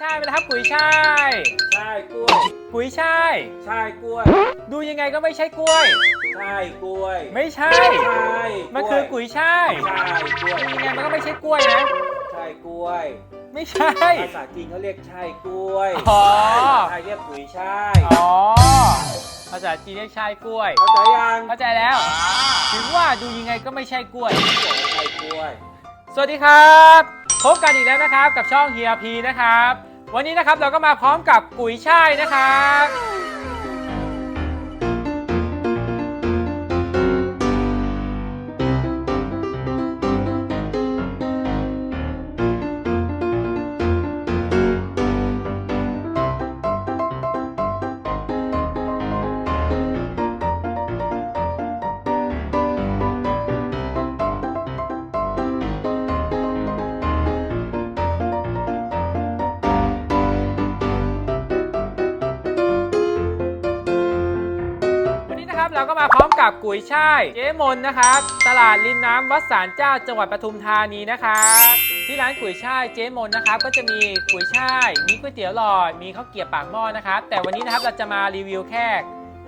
ช่ายไปแล้วครับกุยช่าย ใช่กล้วยกุยช่าย ใช่กล้วย ดูยังไงก็ไม่ใช่กล้วย ใช่กล้วย ไม่ใช่ ใช่มันคือกุยช่ายใช่กล้วย ดูยังไงมันก็ไม่ใช่กล้วยนะ ใช่กล้วย ไม่ใช่ ภาษาจีนเขาเรียกใช่กล้วยอ๋อ ไทยเรียกกุยช่ายอ๋อ ภาษาจีนเรียกช่ายกล้วย เข้าใจยังเข้าใจแล้ว ถึงว่าดูยังไงก็ไม่ใช่กล้วย ใช่กล้วย สวัสดีครับ พบกันอีกแล้วนะครับกับช่องเฮียพีนะครับ วันนี้นะครับเราก็มาพร้อมกับกุยช่ายนะครับ กับกุยช่ายเจ๊มนนะครับ ตลาดริมน้ำวัดสารเจ้าจังหวัดปทุมธานีนะครับที่ร้านกุยช่ายเจ๊มนนะครับ ก็จะมีกุยช่ายมีก๋วยเตี๋ยวหลอดมีข้าวเกี๊ยวปากหม้อนะครับ แต่วันนี้นะครับเราจะมารีวิวแค่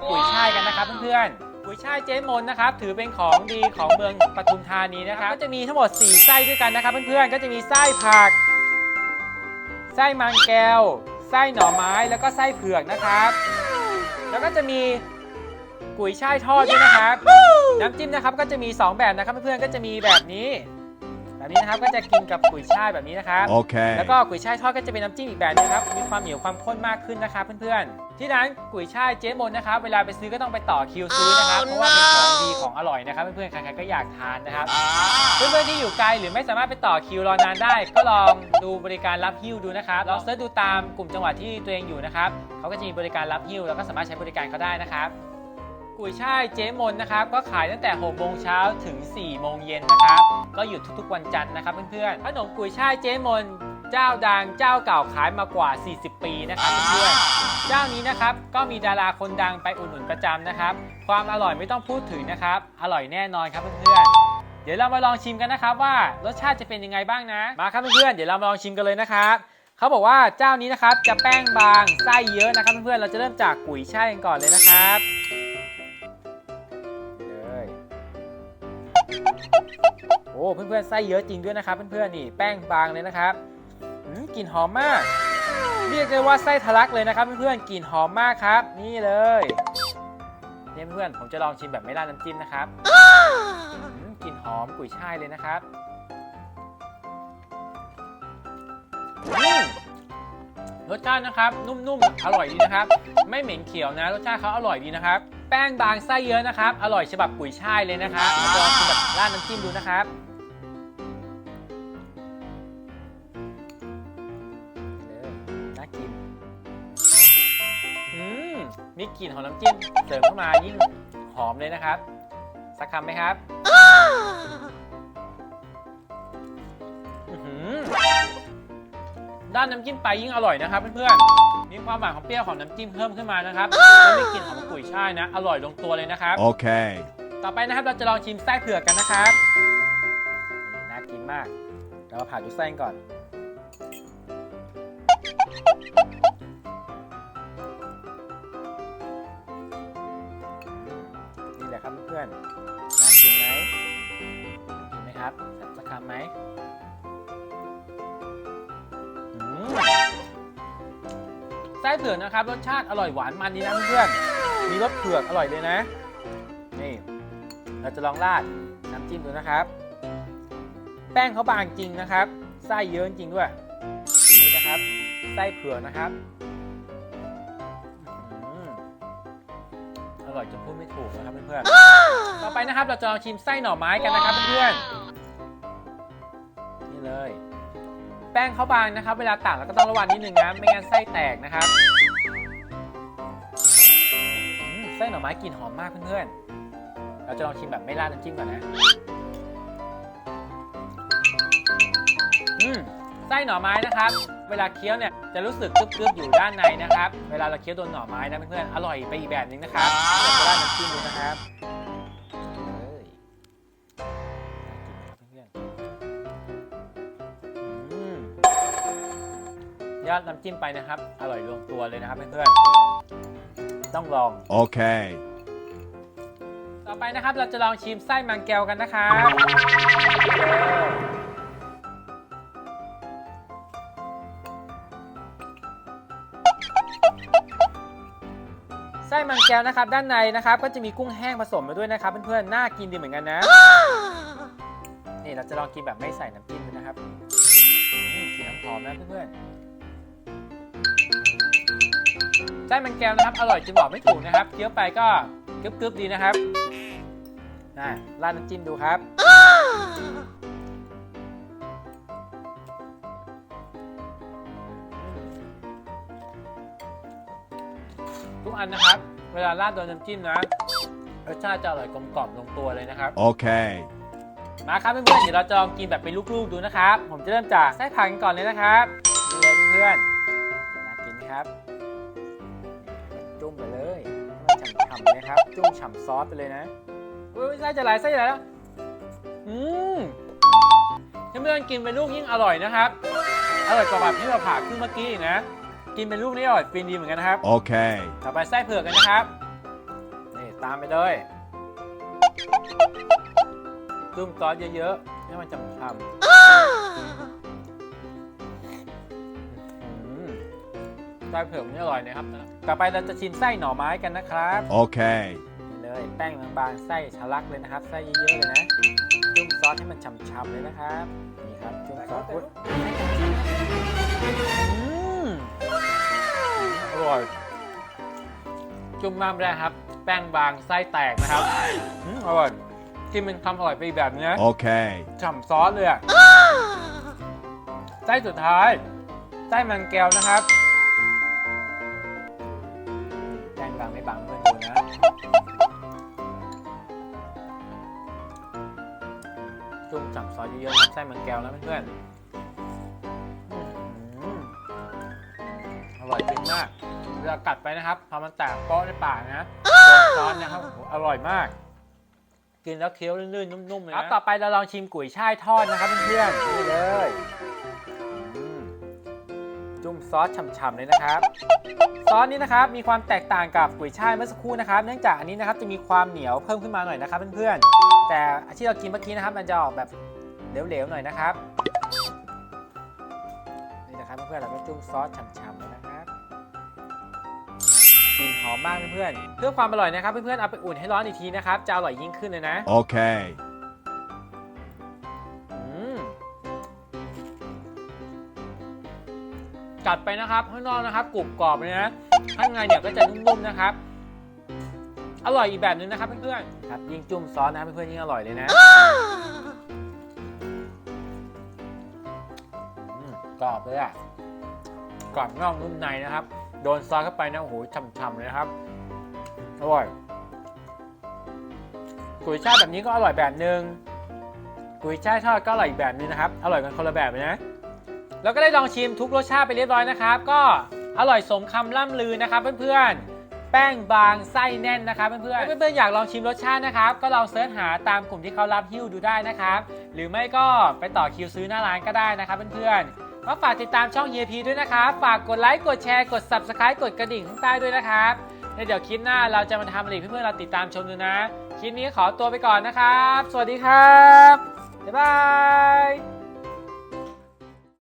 กุยช่ายกันนะครับเพื่อนๆกุยช่ายเจ๊มนนะครับ ถือเป็นของดีของเมืองปทุมธานีนะครับก็จะมีทั้งหมด 4 ไส้ด้วยกันนะครับเพื่อนๆก็จะมีไส้ผัก ไส้มันแก้วไส้หน่อไม้แล้วก็ไส้เผือกนะครับ แล้วก็จะมี กุยช่ายทอดด้วยนะครับ น้ำจิ้มนะครับก็จะมี 2 แบบนะครับเพื่อนๆก็จะมีแบบนี้ แบบนี้นะครับก็จะกินกับกุยช่ายแบบนี้นะครับ Okay. แล้วก็กุยช่ายทอดก็จะเป็นน้ำจิ้มอีกแบบนึงครับ มีความเหนียวความข้นมากขึ้นนะครับเพื่อนๆ ที่ร้านกุยช่ายเจ๊มนนะครับ เวลาไปซื้อก็ต้องไปต่อคิวซื้อนะครับเพราะว่าเป็นของดีของอร่อยนะครับเพื่อนๆ ใครๆ ก็อยากทานนะครับ เพื่อนๆ ที่อยู่ไกลหรือไม่สามารถไปต่อคิวรอนานได้ ก็ลองดูบริการรับหิ้วดูนะครับ ลองเสิร์ชดูตามกลุ่มจังหวัดที่ตัวเองอยู่นะครับ เขาก็จะมีบริการรับหิ้วแล้วก็สามารถใช้บริการเขาได้นะครับ กุยช่ายเจ๊มนนะครับก็ขายตั้งแต่6โมงเช้าถึง 4 โมงเย็นนะครับ ก็หยุดทุกๆ วันจันทร์นะครับเพื่อนๆขนมกุยช่ายเจ๊มนเจ้าดังเจ้าเก่าขายมากว่า 40 ปีนะครับเพื่อนๆเจ้านี้นะครับก็มีดาราคนดังไปอุดหนุนประจำนะครับ ความอร่อยไม่ต้องพูดถึงนะครับ อร่อยแน่นอนครับเพื่อนๆเดี๋ยวเรามาลองชิมกันนะครับว่ารสชาติจะเป็นยังไงบ้างนะมาครับเพื่อนๆเดี๋ยวเรามาลองชิมกันเลยนะครับเขาบอกว่าเจ้านี้นะครับจะแป้งบางไส้เยอะนะครับเพื่อนๆเราจะเริ่มจากกุยช่ายกันก่อนเลยนะครับ โอ้เพื่อนๆไส้เยอะจริงด้วยนะครับเพื่อนๆนี่แป้งบางเลยนะครับกลิ่นหอมมาก เรียกได้ว่าไส้ทะลักเลยนะครับเพื่อนๆกลิ่นหอมมากครับ นี่เลยเนี่ยเพื่อนๆผมจะลองชิมแบบไม่ราดน้ำจิ้มนะครับกลิ่นหอมกุยช่ายเลยนะครับ รสชาตินะครับ นุ่มๆ อร่อยดีนะครับ ไม่เหม็นเขียวนะ รสชาติเขาอร่อยดีนะครับ แป้งบางไส้เยอะนะครับ อร่อยฉบับกุยช่ายเลยนะครับมาลองชิมแบบราดน้ำจิ้มดูนะครับเลยน่ากินอืมมีกลิ่นของน้ำจิ้มเสริมเข้ามายิ่งหอมเลยนะครับ สักคำไหมครับอื้อหือ ด้านน้ำจิ้มไปยิ่งอร่อยนะครับเพื่อนๆ มีความหวานของเปรี้ยวของน้ำจิ้มเพิ่มขึ้นมานะครับแล้วมีกลิ่นของกุยช่ายนะ อร่อยลงตัวเลยนะครับ Okay. ต่อไปนะครับเราจะลองชิมไส้เผือกกันนะครับนี่น่ากินมาก เรามาผ่าดูไส้กันก่อน นี่แหละครับเพื่อนๆน่ากินไหมกินไหมครับสักคำไหม ไส้เผือกนะครับ รสชาติอร่อยหวานมันดีนะเพื่อนๆมีรสเผือกอร่อยเลยนะ นี่ เราจะลองราดน้ำจิ้มดูนะครับ แป้งเขาบางจริงนะครับไส้เยอะจริงด้วยนี่นะครับไส้เผือกนะครับอื้อหืออร่อยจนพูดไม่ถูกนะครับเพื่อนๆต่อไปนะครับ เราจะลองชิมไส้หน่อไม้กันนะครับเพื่อนๆนี่เลย แป้งเขาบางนะครับ เวลาตักเราก็ต้องระวังนิดนึงนะ ไม่งั้นไส้แตกนะครับไส้หน่อไม้กลิ่นหอมมากเพื่อนๆ เราจะลองชิมแบบไม่ราดน้ำจิ้มก่อนนะ อืมไส้หน่อไม้นะครับ เวลาเคี้ยวเนี่ยจะรู้สึกกรึบๆอยู่ด้านในนะครับ เวลาเราเคี้ยวโดนหน่อไม้นะเพื่อนๆ อร่อยไปอีกแบบนึงนะครับเราจะราดน้ำจิ้มดูนะครับ ยอดน้ำจิ้มไปนะครับ อร่อยลงตัวเลยนะครับเพื่อนๆต้องลอง Okay. ต่อไปนะครับ เราจะลองชิมไส้มันแก้วกันนะครับไส้มันแก้วนะครับ ด้านในนะครับ ก็จะมีกุ้งแห้งผสมมาด้วยนะครับ เพื่อนๆน่ากินดีเหมือนกันนะ นี่เราจะลองกินแบบไม่ใส่น้ำจิ้มด้วยนะครับอืมกลินน้ำหอมนะเพื่อนๆ ไส้มันแก้วนะครับอร่อยจนบอกไม่ถูกนะครับเคี้ยวไปก็กรึบๆดีนะครับน่าราดน้ำจิ้มดูครับทุกอันนะครับ เวลาราดโดนน้ำจิ้มนะรสชาติจะอร่อยกลมกล่อมลงตัวเลยนะครับ Okay. มาครับเพื่อนๆเดี๋ยวเราจะลองกินแบบเป็นลูกๆดูนะครับ ผมจะเริ่มจากไส้ผักกันก่อนเลยนะครับนี่เลยเพื่อนๆน่ากินไหมครับ ให้มันฉ่ำๆเลยนะครับ จุ่มฉ่ำซอสไปเลยนะอุ้ยไส้จะไหลไส้จะไหลแล้ว อืมเพื่อนๆกินเป็นลูกยิ่งอร่อยนะครับ อร่อยกว่าแบบที่เราผ่าขึ้นเมื่อกี้อีกนะ กินเป็นลูกนี่อร่อยฟินดีเหมือนกันนะครับ Okay. ต่อไปไส้เผือกกันนะครับ นี่ตามไปเลย จุ่มซอสเยอะๆ ให้มันจำๆอื้อหือไส้เผือกนี่อร่อยนะครับ ต่อไปเราจะชิมไส้หน่อไม้กันนะครับ Okay. นี่เลยแป้งบางๆไส้ทะลักเลยนะครับ ไส้เยอะๆเลยนะ จุ่มซอสให้มันฉ่ำๆเลยนะครับ นี่ครับจุ่มซอสปุ๊บอืมอร่อย จุ่มมากไม่ได้ครับ แป้งบางไส้แตกนะครับอืมอร่อยกินเป็นคำอร่อยไปอีกแบบนึงนะ Okay. ฉ่ำซอสเลยอะไส้สุดท้าย ไส้มันแก้วนะครับ เยอะๆนะไส้มันแก้วนะเพื่อนๆอื้อหืออร่อยจริงมากเวลากัดไปนะครับพอมันแตกเปาะในปากนะโดนซอสนะครับโอ้โหอร่อยมาก กินแล้วเคี้ยวลื่นๆนุ่มๆเลยนะต่อไปเราลองชิมกุ๋ยช่ายทอดนะครับเพื่อนๆนี่เลยอืมจุ่มซอสฉ่ำๆเลยนะครับ ซอสนี้นะครับมีความแตกต่างกับกุ๋ยช่ายเมื่อสักครู่นะครับ เนื่องจากอันนี้นะครับจะมีความเหนียวเพิ่มขึ้นมาหน่อยนะครับเพื่อนๆแต่ที่เรากินเมื่อกี้นะครับมันจะออกแบบ เหลวๆหน่อยนะครับ นี่นะครับเพื่อนๆเราก็จุ่มซอสฉ่ำๆเลยนะครับกลิ่นหอมมากเพื่อนๆเพื่อความอร่อยนะครับ เพื่อนๆเอาไปอุ่นให้ร้อนอีกทีนะครับจะอร่อยยิ่งขึ้นเลยนะ Okay. อืมกัดไปนะครับข้างนอกนะครับกรุบกรอบเลยนะข้างในเนี่ยก็จะนุ่มๆนะครับ อร่อยอีกแบบนึงนะครับเพื่อนๆครับยิ่งจุ่มซอสนะครับเพื่อนๆยิ่งอร่อยเลยนะอื รอบเลยอะกรอบนอกนุ่มในนะครับ โดนซอสเข้าไปนะโอ้โหฉ่ำๆเลยนะครับอร่อยกุยช่ายแบบนี้ก็อร่อยแบบนึงกุยช่ายทอดก็อร่อยอีกแบบนึงนะครับ อร่อยกันคนละแบบเลยนะแล้วก็ได้ลองชิมทุกรสชาติไปเรียบร้อยนะครับ ก็อร่อยสมคำล่ำลือนะครับเพื่อนๆ แป้งบางไส้แน่นนะครับเพื่อนๆถ้าเพื่อนๆอยากลองชิมรสชาตินะครับ ก็ลองเสิร์ชหาตามกลุ่มที่เขารับฮิ้วดูได้นะครับ หรือไม่ก็ไปต่อคิวซื้อหน้าร้านก็ได้นะครับเพื่อนๆ ก็ฝากติดตามช่องเฮียพีด้วยนะครับ ฝากกดไลค์ กดแชร์ กด subscribe กดกระดิ่งข้างใต้ด้วยนะครับแล้วเดี๋ยวคลิปหน้าเราจะมาทำอะไรเพื่อนๆเราติดตามชมดูนะ คลิปนี้ขอตัวไปก่อนนะครับ สวัสดีครับ บ๊ายบาย